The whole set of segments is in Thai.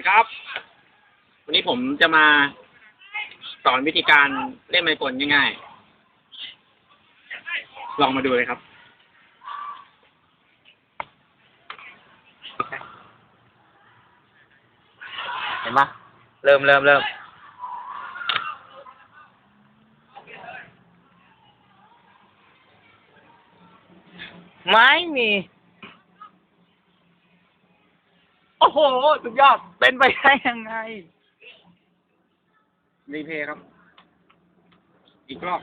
นะครับ วันนี้ผมจะมาสอนวิธีการเล่นไมโครง่ายๆ ลองมาดูเลยครับ เห็นปะเริ่มเริ่มเริ่มไม่มี โอ้โห สุดยอด เป็นไปได้ยังไง รีเพย์ครับ อีกรอบ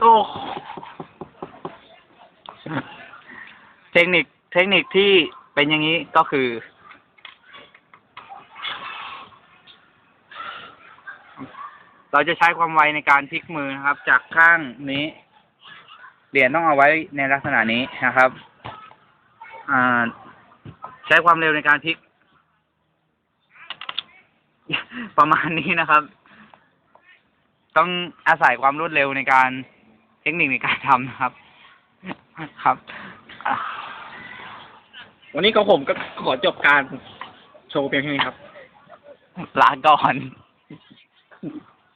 โอ้ เทคนิค เทคนิคที่เป็นอย่างนี้ก็คือ เราจะใช้ความไวในการพลิกมือนะครับ จากข้างนี้ เหรียญต้องเอาไว้ในลักษณะนี้นะครับอ่าใช้ความเร็วในการพลิก ประมาณนี้นะครับ ต้องอาศัยความรวดเร็วในการเทคนิคในการทำนะครับ ครับอะวันนี้ก็ผมก็ขอจบการโชว์เพียงแค่นี้ครับ ลาก่อน